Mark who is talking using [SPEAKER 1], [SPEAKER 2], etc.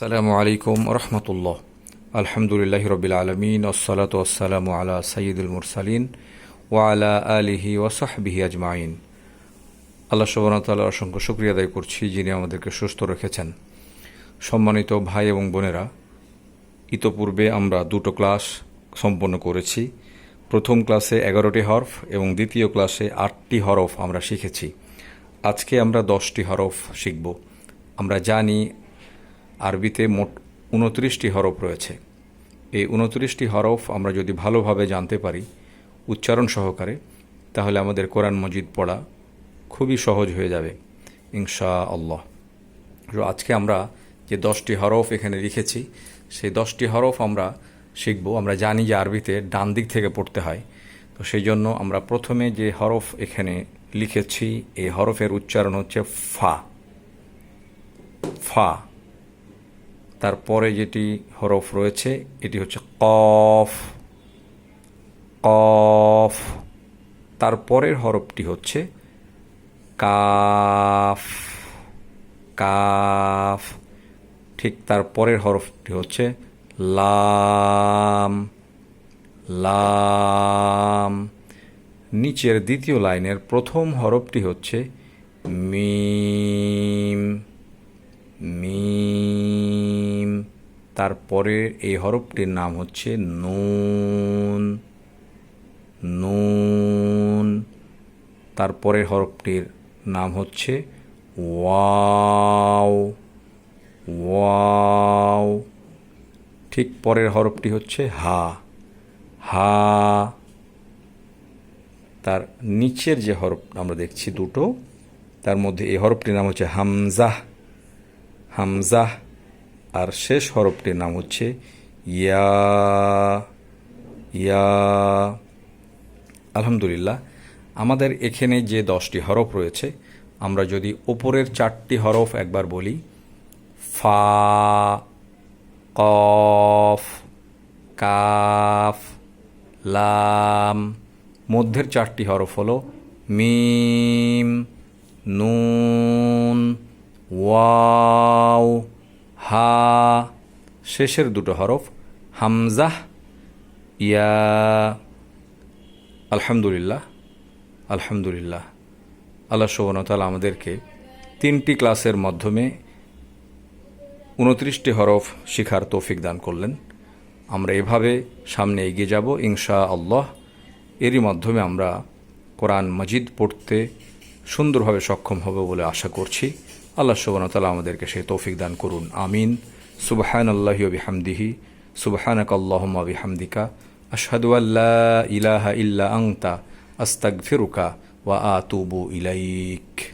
[SPEAKER 1] আসসালামু আলাইকুম রহমতুল্লাহ আলহামদুলিল্লাহ রবিল আলমিন ওসলাত ওসালামু আলা সঈদুল মুরসালিন ওয়ালা আলিহি ওসাহবিহি আজমাইন আল্লাহ সুবাহতাল্লাহ অসংখ্য শুক্রিয়া আদায় করছি যিনি আমাদেরকে সুস্থ রেখেছেন। সম্মানিত ভাই এবং বোনেরা, ইতোপূর্বে আমরা দুটো ক্লাস সম্পন্ন করেছি। প্রথম ক্লাসে এগারোটি হরফ এবং দ্বিতীয় ক্লাসে আটটি হরফ আমরা শিখেছি। আজকে আমরা দশটি হরফ শিখব। আমরা জানি আরবিতে মোট উনত্রিশটি হরফ রয়েছে। এই উনত্রিশটি হরফ আমরা যদি ভালোভাবে জানতে পারি, উচ্চারণ সহকারে, তাহলে আমাদের কোরআন মজিদ পড়া খুবই সহজ হয়ে যাবে ইনশা আল্লাহ আজকে আমরা যে দশটি হরফ এখানে লিখেছি, সেই দশটি হরফ আমরা শিখব। আমরা জানি যে আরবিতে ডান দিক থেকে পড়তে হয়। তো সেই জন্য আমরা প্রথমে যে হরফ এখানে লিখেছি, এই হরফের উচ্চারণ হচ্ছে ফা। ফা। তারপরে যেটি হরফ রয়েছে, এটি হচ্ছে কফ। কফ। তারপরের হরফটি হচ্ছে কাফ। কাফ। ঠিক তারপরের হরফটি হচ্ছে লাম। লাম। নিচের দ্বিতীয় লাইনের প্রথম হরফটি হচ্ছে মিম। মিম। তারপরে এই হরফটির নাম হচ্ছে নুন। নুন। তারপরের হরফটির নাম হচ্ছে ওয়াও। ওয়াও। ঠিক পরের হরফটি হচ্ছে হা। হা। তার নিচের যে হরফ আমরা দেখছি দুটো, তার মধ্যে এই হরফটির নাম হচ্ছে হামজাহ। হামজাহ আর শেষ হরফটির নাম হচ্ছে ইয়া ইয়া। আলহামদুলিল্লাহ, আমাদের এখানে যে দশটি হরফ রয়েছে, আমরা যদি ওপরের চারটি হরফ একবার বলি, ফা, কফ, কাফ, লাম, মধ্যের চারটি হরফ হলো মিম, নুন ওয়াও হা, শেষের দুটো হরফ, হামজাহ, ইয়া, আলহামদুলিল্লাহ আলহামদুলিল্লাহ। আল্লাহ সুবনতাল আমাদেরকে তিনটি ক্লাসের মাধ্যমে উনত্রিশটি হরফ শিখার তৌফিক দান করলেন। আমরা এভাবে সামনে এগিয়ে যাব ইনশা আল্লাহ এরই মাধ্যমে আমরা কোরআন মজিদ পড়তে সুন্দরভাবে সক্ষম হবে বলে আশা করছি। আল্লাহ সুবনতালা আমাদেরকে সেই তৌফিক দান করুন, আমিন। সুবাহান আল্লাহি বিহামদিহি সুবাহানক আল্লাহুম্মা বিহামদিকা, আশহাদু আল্লাহ ইলাহা ইল্লা আংতা আস্তাক ফিরুকা ওয়া আতুবু ইলাইক।